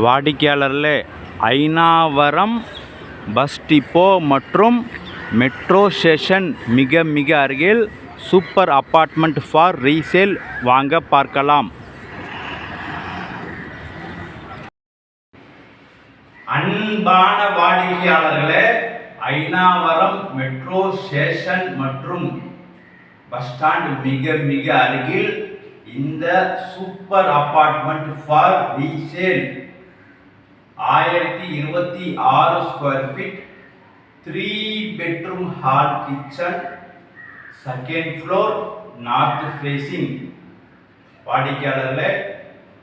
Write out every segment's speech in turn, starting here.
வாடிக்கையாளர்களே Ayanavaram bus depot மற்றும் metro station மிக மிக அருகில் சூப்பர் அப்பார்ட்மெண்ட் ஃபார் ரீசேல் வாங்க பார்க்கலாம். அன்பான வாடிக்கையாளர்களே ஐநாவரம் மெட்ரோ ஸ்டேஷன் மற்றும் பஸ் ஸ்டாண்ட் மிக மிக அருகில் இந்த சூப்பர் அப்பார்ட்மெண்ட் ஃபார் ரீசேல் ஆயிரத்தி இருபத்தி ஆறு square feet three bedroom hall kitchen second floor north facing வாடிக்கையாளரில்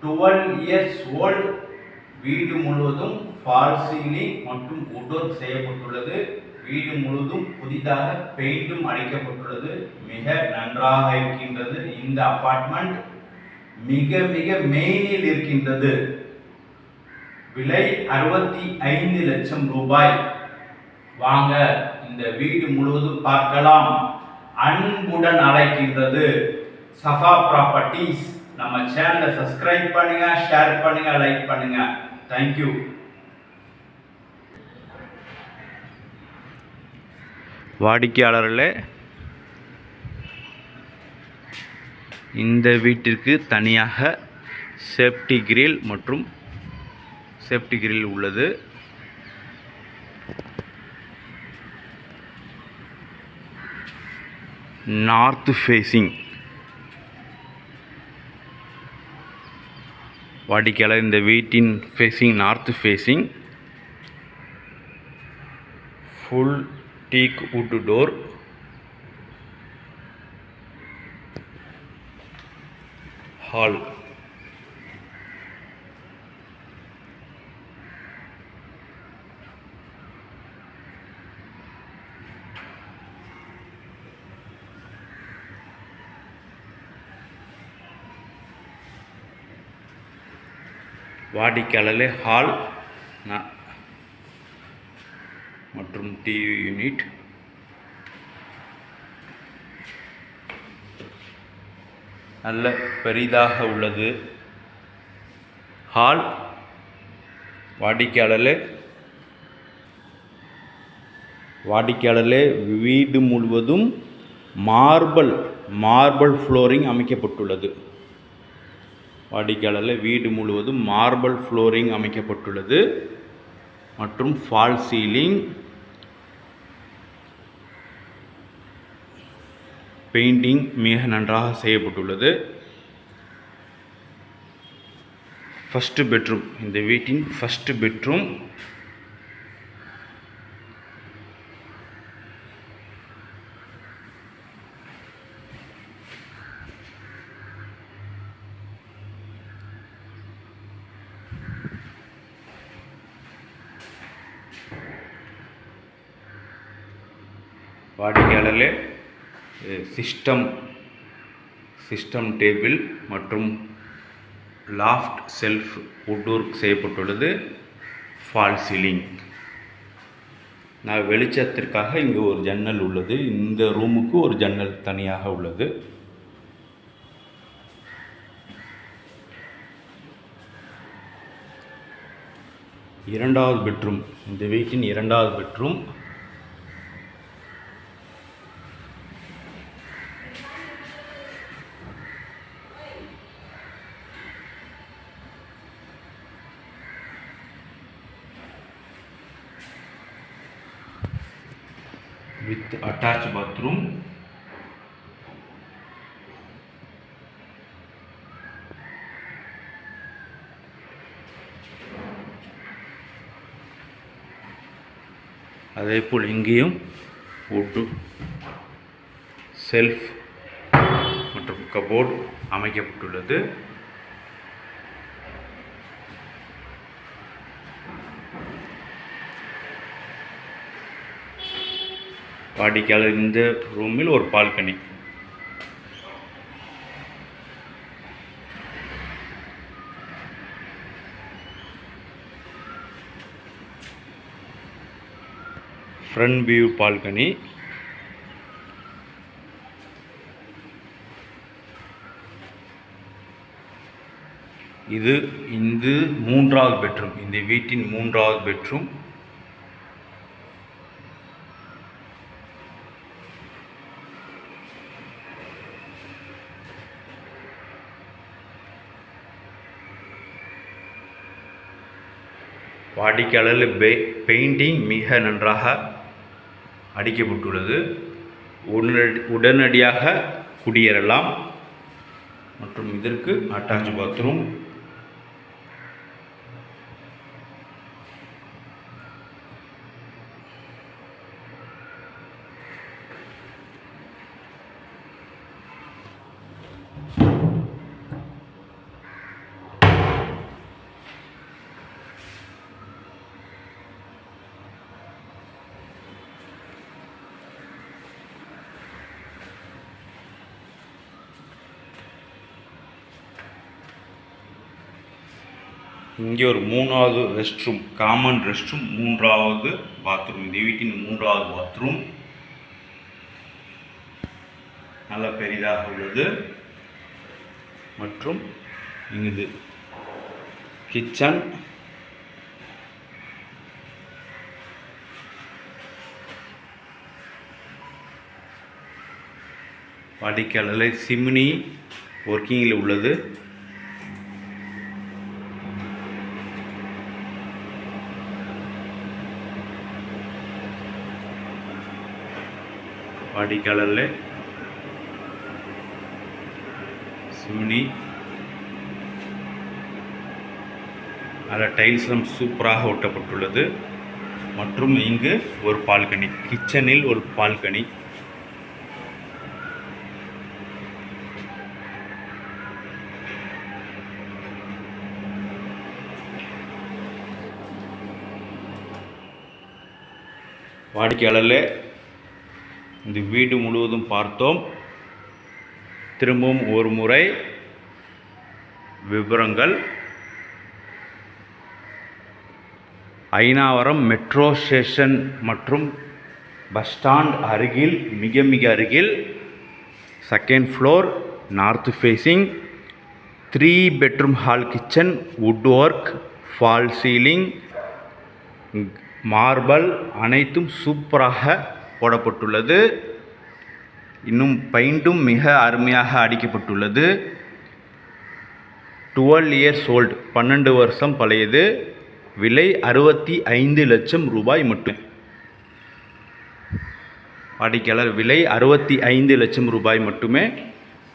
twelve years old வீடு முழுவதும் ஃபால் சீலிங் மற்றும் உடோர் செய்யப்பட்டுள்ளது. வீடு முழுவதும் புதிதாக பெயிண்டும் அடிக்கப்பட்டுள்ளது. மிக நன்றாக இருக்கின்றது. இந்த அப்பார்ட்மெண்ட் மிக மிக மெயினில் இருக்கின்றது. விலை அறுபத்தி ஐந்து லட்சம் ரூபாய். வாங்க இந்த வீடு முழுவதும் பார்க்கலாம். அன்புடன் அழைக்கின்றது சஃபா ப்ராப்பர்ட்டிஸ் நம்ம சேனலை சப்ஸ்கிரைப் பண்ணுங்க ஷேர் பண்ணுங்க லைக் பண்ணுங்க. தேங்க்யூ வாடிக்கையாளர்களே இந்த வீட்டிற்கு தனியாக சேஃப்டி கிரில் மற்றும் சேஃப்டி கிரில் உள்ளது. நார்த் ஃபேஸிங் வாடிக்கையாளர் இந்த வீட்டின் facing north facing full teak wood door hall வாடிக்கையாளர்களே ஹால் மற்றும் டிவி யூனிட். நல்ல பெரிதாக உள்ளது. ஹால் வாடிக்கையாளர்களே வாடிக்கையாளர்களே வீடு முழுவதும் மார்பல் மார்பல் ஃப்ளோரிங் அமைக்கப்பட்டுள்ளது. வாடிக்கையாளரில் வீடு முழுவதும் மார்பல் ஃப்ளோரிங் அமைக்கப்பட்டுள்ளது. மற்றும் ஃபால் சீலிங் பெயிண்டிங் மிக நன்றாக செய்யப்பட்டுள்ளது. ஃபஸ்ட்டு பெட்ரூம் இந்த வீட்டின் ஃபஸ்ட்டு பெட்ரூம் வாடிக்கையாளர்களே சிஸ்டம் சிஸ்டம் டேபிள் மற்றும் லாஃப்ட் செல்ஃப் உட்ஒர்க் செய்யப்பட்டுள்ளது ஃபால் சீலிங். நான் வெளிச்சத்திற்காக இங்கே ஒரு ஜன்னல் உள்ளது. இந்த ரூமுக்கு ஒரு ஜன்னல் தனியாக உள்ளது. இரண்டாவது பெட்ரூம். இந்த வீட்டின் இரண்டாவது பெட்ரூம். With attached bathroom. அதேபோல் இங்கேயும் உட்டு செல்ஃப் மற்றும் கபோர்டு அமைக்கப்பட்டுள்ளது. வாடிக்கையாளர் இந்த ரூமில் ஒரு பால்கனி. Front view balcony. இது இந்த மூன்றாவது பெட்ரூம். இந்த வீட்டின் மூன்றாவது பெட்ரூம். வாடிக்கையாளர்கள் பெ பெயிண்டிங் மிக நன்றாக அடிக்கப்பட்டுள்ளது. உடனடி உடனடியாக குடியேறலாம். மற்றும் இதற்கு அட்டாச் பாத்ரூம் இங்கே ஒரு மூணாவது restroom common restroom மூன்றாவது பாத்ரூம் இந்த வீட்டின் மூன்றாவது பாத்ரூம் நல்ல பெரிதாக உள்ளது. மற்றும் இங்குது கிச்சன் வாடிக்கையாளர் சிம்னி ஒர்க்கிங்கில் உள்ளது. வாடிக்கையாளரில் சிம்னி. அதில் டைல்ஸ்லாம் சூப்பராக ஒட்டப்பட்டுள்ளது. மற்றும் இங்கு ஒரு பால்கனி கிச்சனில் ஒரு பால்கனி. வாடிக்கையாளரில் இந்த வீடு முழுவதும் பார்த்தோம். திரும்பவும் ஒரு முறை விவரங்கள். ஐநாவரம் மெட்ரோ ஸ்டேஷன் மற்றும் பஸ் ஸ்டாண்ட் அருகில் மிக மிக அருகில் second floor north facing three bedroom hall kitchen wood work fall ceiling marble அனைத்தும் சூப்பராக போடப்பட்டுள்ளது. இன்னும் பெயிண்டும் மிக அருமையாக அடிக்கப்பட்டுள்ளது. டுவெல் இயர்ஸ் ஓல்டு பன்னெண்டு வருஷம் பழையது. விலை அறுபத்தி ஐந்து லட்சம் ரூபாய் மட்டும். வாடிக்கையாளர் விலை அறுபத்தி ஐந்து லட்சம் ரூபாய் மட்டுமே.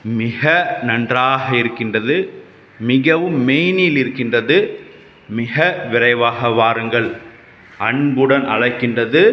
மிக நன்றாக இருக்கின்றது. மிகவும் மெயினில் இருக்கின்றது. மிக விரைவாக வாருங்கள். அன்புடன் அழைக்கின்றது.